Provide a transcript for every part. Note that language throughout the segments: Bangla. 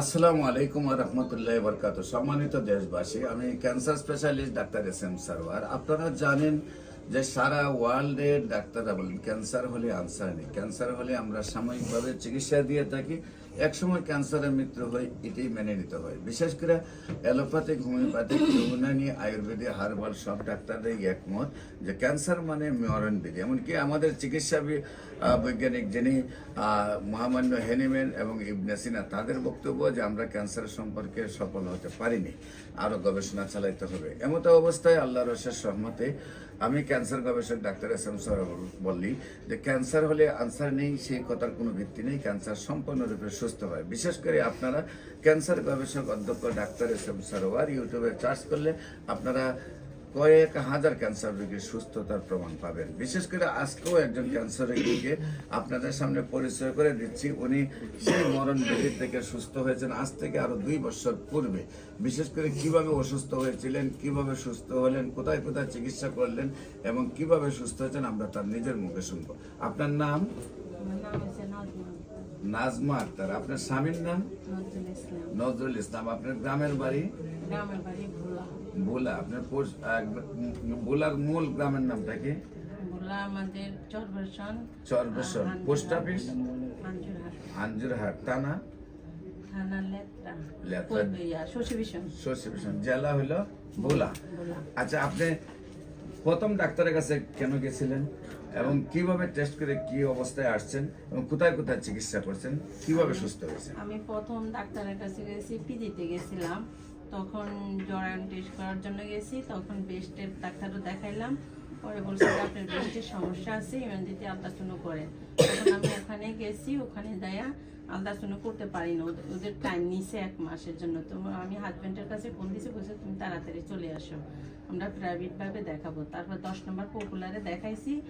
আসসালামু আলাইকুম রহমতুল্লাহ বরকাত সম্মানিত দেশবাসী, আমি cancer specialist doctor S M Sarwar. আপনারা জানেন যে সারা ওয়ার্ল্ডে ডাক্তাররা বলেন, ক্যান্সার হলে আনসার নেই। ক্যান্সার হলে আমরা সাময়িকভাবে চিকিৎসা দিয়ে থাকি। একসময় ক্যান্সারের মৃত্যু হয়, এটাই মেনে নিতে হয়। বিশেষ করে allopathic, homeopathic Unani Ayurvedic herbal সব ডাক্তাররাই একমত যে ক্যান্সার মানে মরণ বিধি। এমনকি আমাদের চিকিৎসা বৈজ্ঞানিক যিনি মহামান্য হেনিমেন এবং ইবনে সিনা, তাদের বক্তব্য যে আমরা ক্যান্সার সম্পর্কে সফল হতে পারিনি। আরও গবেষণা চালাইতে হবে। এমতো অবস্থায় আল্লাহ রসের সহমতে আমি ক্যান্সার গবেষক ডাক্তার এস এম বললি যে ক্যান্সার হলে আনসার নেই, সেই কথার কোনো ভিত্তি নেই ক্যান্সার সম্পূর্ণরূপে সুস্থ হয়। বিশেষ করে আপনারা ক্যান্সার গবেষক অধ্যক্ষ ডাক্তার এস এম সরোয়ার ইউটিউবে চার্জ করলে আপনারা কয়েক হাজার ক্যান্সার রোগীর সুস্থতার প্রমাণ পাবেন। বিশেষ করে আজকেও একজন ক্যান্সার রোগীকে আপনাদের সামনে পরিচয় করে দিচ্ছি। উনি সেই মরণ ব্যাধি থেকে সুস্থ হয়েছেন। আজ থেকে আরও দুই বছর পূর্বে। বিশেষ করে কীভাবে অসুস্থ হয়েছিলেন কীভাবে সুস্থ হলেন কোথায় কোথায় চিকিৎসা করলেন এবং কীভাবে সুস্থ হয়েছেন আমরা তার নিজের মুখে শুনব। আপনার নাম? নাজমা আক্তার। আপনার স্বামীর নাম? নজরুল ইসলাম। নজরুল ইসলাম। আপনার গ্রামের বাড়ি? গ্রামের বাড়ি ভোলা আপনার পোস- আহ, ভোলার মূল গ্রামের নামটা কি? ভোলা আমাদের চরবেশন চরবেশন। Post office? আঞ্জুরহাট। থানা? জেলা হলো ভোলা। ভোলা। আচ্ছা আপনি প্রথম ডাক্তারের কাছে কেন গেছিলেন? এবং কীভাবে টেস্ট করে কি অবস্থায় আসছেন? এবং কোথায় কোথায় চিকিৎসা করছেন? কীভাবে সুস্থ হয়েছেন? আমি প্রথম ডাক্তারের কাছে গেছি পিজিতে গেছিলাম। তখন জরায়ন টেস্ট করার জন্য গেছি তখন বেস্টের ডাক্তারও দেখাইলাম। পরে বলছে যে আপনার বেস্টের সমস্যা আছে ইমার্জেন্সি আলট্রাসাউন্ড করে। তখন আমি ওখানে গেছি ওখানে যাইয়া আলট্রাসাউন্ড করতে পারি না। ওদের- টাইম নিছে এক মাসের জন্য। তো আমি হাজব্যান্ডের কাছে ফোন দিয়েছি বলছে তুমি তাড়াতাড়ি চলে আসো। আমরা প্রাইভেটভাবে দেখাবো। তারপর দশ নম্বর পপুলারে দেখাইছি।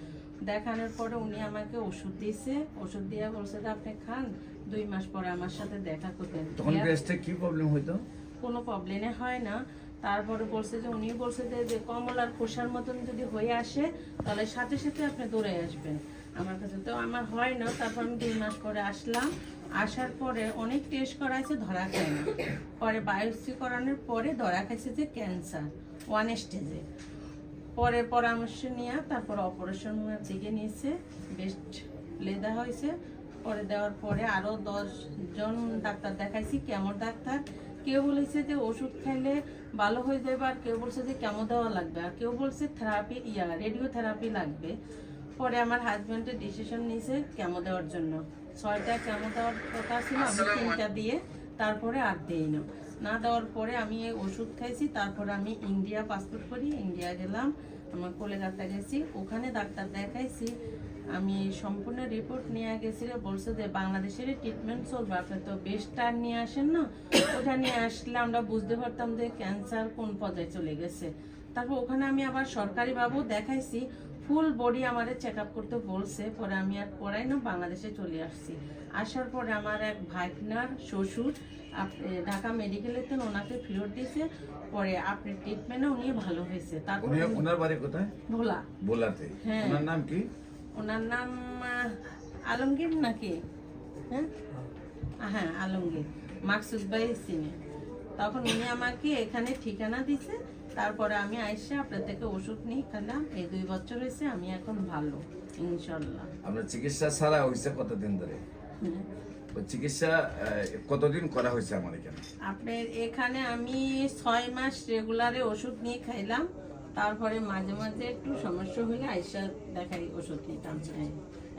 দেখানোর পরে উনি আমাকে ওষুধ দিয়েছে ওষুধ দিয়ে বলছে যে আপনি খান দুই মাস পরে আমার সাথে দেখা করবেন। তখন কি প্রবলেম হইতো? কোনো প্রবলেমে হয় না। তারপরে বলছে যে উনি বলছে যে কমলার খোসার মতন যদি হয়ে আসে, তাহলে সাথে সাথে আপনি দৌড়ে আসবেন। আমার কাছে তো আমার হয় না। তারপর আমি দুই মাস পরে আসলাম। আসার পরে অনেক টেস্ট করাইছে, ধরা খায় না। পরে বায়োপসি করানোর পরে ধরা খাইছে যে ক্যান্সার ওয়ান স্টেজে পরে পরামর্শ নিয়ে তারপর অপারেশন দিকে নিয়েছে। বেস্ট লেদা হয়েছে। পরে দেওয়ার পরে আরও জন ডাক্তার দেখাইছি, কেমন ডাক্তার? কেউ বলেছে যে ওষুধ খাইলে ভালো হয়ে যাবে আর কেউ বলছে যে কেমো দেওয়া লাগবে। আর কেউ বলছে থেরাপি ইয়া রেডিও থেরাপি লাগবে। পরে আমার হাজব্যান্ডের ডিসিশন নিয়েছে কেমো দেওয়ার জন্য। ছয়টা কেমো দেওয়ার কথা ছিল আমি তিনটা দিয়ে তারপরে আর দিই না না দেওয়ার পরে আমি এই ওষুধ খাইছি, তারপরে আমি ইন্ডিয়া পাসপোর্ট করি ইন্ডিয়া গেলাম, আমার কলেকাতা গেছি। ওখানে ডাক্তার দেখাইছি, আমি সম্পূর্ণ রিপোর্ট নিয়ে গেছি বলছে যে বাংলাদেশের ট্রিটমেন্ট চলবে, আপনি তো বেস্টার নিয়ে আসেন না, ওটা নিয়ে আসলে আমরা বুঝতে পারতাম যে ক্যান্সার কোন পর্যায়ে চলে গেছে। তারপর ওখানে আমি আবার সরকারিভাবেও দেখাইছি ফুল বডি আমাদের চেক আপ করতে বলছে পরে আমি আর পড়াই না বাংলাদেশে চলে আসছি। আসার পরে আমার এক ভাইকনার শ্বশুর ঢাকা মেডিকেলেতে ওনাকে ফেরত দিয়েছে পরে আপনার ট্রিটমেন্টও উনি ভালো হয়েছে। তারপর ওনার বাড়ি কোথায়? ভোলা। ভোলাতে। হ্যাঁ। ওনার নাম কি? ওনার নাম আলমগীর নাকি? হ্যাঁ? হ্যাঁ আলমগীর। মাকসুদ ভাই চিনে তখন উনি আমাকে এখানে ঠিকানা দিছে তারপরে আমি আইসা আপনার থেকে ওষুধ নিয়ে খেলাম। এই দুই বছর হয়েছে আমি এখন ভালো ইনশাল্লাহ। আপনার চিকিৎসা ছাড়া হয়েছে কতদিন ধরে? হ্যাঁ। চিকিৎসা কতদিন করা হয়েছে আমার এখানে? আপনার এখানে আমি ছয় মাস রেগুলারে ওষুধ নিয়ে খাইলাম তারপরে মাঝে মাঝে একটু সমস্যা হলে আইসা দেখাই ওষুধ নিতাম হ্যাঁ।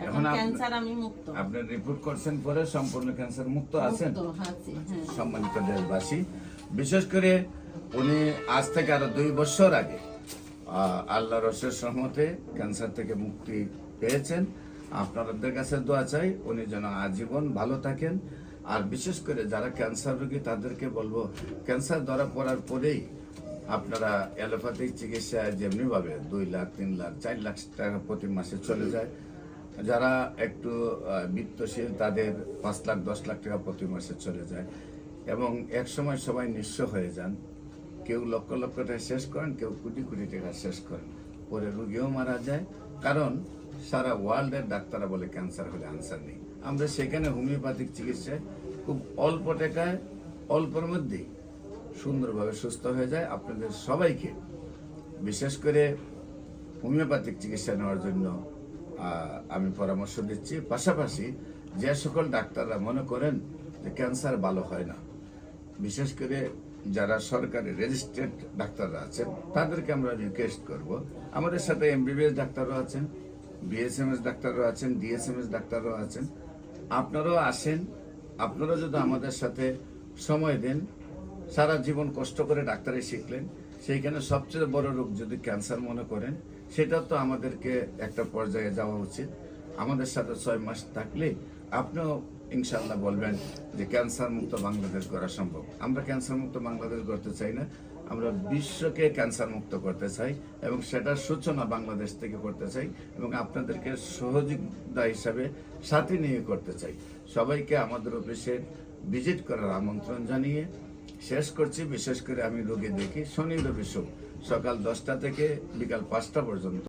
এখন ক্যান্সার আমি মুক্ত। আপনি রিপোর্ট করছেন পরে সম্পূর্ণ ক্যান্সার মুক্ত আছেন? হ্যাঁ। সম্মানিত দেশবাসী বিশেষ করে উনি আজ থেকে আরও দুই বছর আগে আল্লাহ রসের সহমতে ক্যান্সার থেকে মুক্তি পেয়েছেন। আপনাদের কাছে দোয়া চাই উনি যেন আজীবন ভালো থাকেন। আর বিশেষ করে যারা ক্যান্সার রোগী, তাদেরকে বলব, ক্যান্সার ধরা পড়ার পরেই আপনারা অ্যালোপ্যাথিক চিকিৎসায় যেমনিভাবে দুই লাখ, তিন লাখ, চার লাখ টাকা প্রতি মাসে চলে যায়। যারা একটু বিত্তশীল, তাদের পাঁচ লাখ, দশ লাখ টাকা প্রতি মাসে চলে যায়। এবং এক সময় সবাই নিঃস্ব হয়ে যান। কেউ লক্ষ লক্ষ টাকা শেষ করেন, কেউ কোটি কোটি টাকা শেষ করেন। পরে রুগীও মারা যায়। কারণ সারা ওয়ার্ল্ডের ডাক্তাররা বলে ক্যান্সার হলে আনসার নেই। আমরা সেখানে হোমিওপ্যাথিক চিকিৎসায় খুব অল্প টাকায়, অল্পের মধ্যেই সুন্দরভাবে সুস্থ হয়ে যায়। আপনাদের সবাইকে বিশেষ করে হোমিওপ্যাথিক চিকিৎসা নেওয়ার জন্য আমি পরামর্শ দিচ্ছি। পাশাপাশি যে সকল ডাক্তাররা মনে করেন যে ক্যান্সার ভালো হয় না, বিশেষ করে যারা সরকারি রেজিস্ট্রেড ডাক্তাররা আছেন, তাদেরকে আমরা রিকোয়েস্ট করব। আমাদের সাথে এমবিবিএস ডাক্তারও আছেন বিএসএমএস ডাক্তারও আছেন ডিএসএমএস ডাক্তারও আছেন। আপনারাও আসেন আপনারা যদি আমাদের সাথে সময় দেন, সারা জীবন কষ্ট করে ডাক্তারি শিখলেন, সেইখানে সবচেয়ে বড় রোগ যদি ক্যান্সার মনে করেন, সেটা তো আমাদেরকে একটা পর্যায়ে যাওয়া উচিত। আমাদের সাথে ছয় মাস থাকলে আপনিও ইনশাল্লাহ বলবেন যে ক্যান্সার মুক্ত বাংলাদেশ করা সম্ভব। আমরা ক্যান্সার মুক্ত বাংলাদেশ গড়তে চাই না, আমরা বিশ্বকে ক্যান্সার মুক্ত করতে চাই এবং সেটার সূচনা বাংলাদেশ থেকে করতে চাই এবং আপনাদেরকে সহযোগিতা হিসাবে সাথে নিয়ে করতে চাই। সবাইকে আমাদের অফিসে ভিজিট করার আমন্ত্রণ জানিয়ে শেষ করছি। বিশেষ করে আমি রোগী দেখি, শনি রবি সকাল দশটা থেকে বিকাল পাঁচটা পর্যন্ত।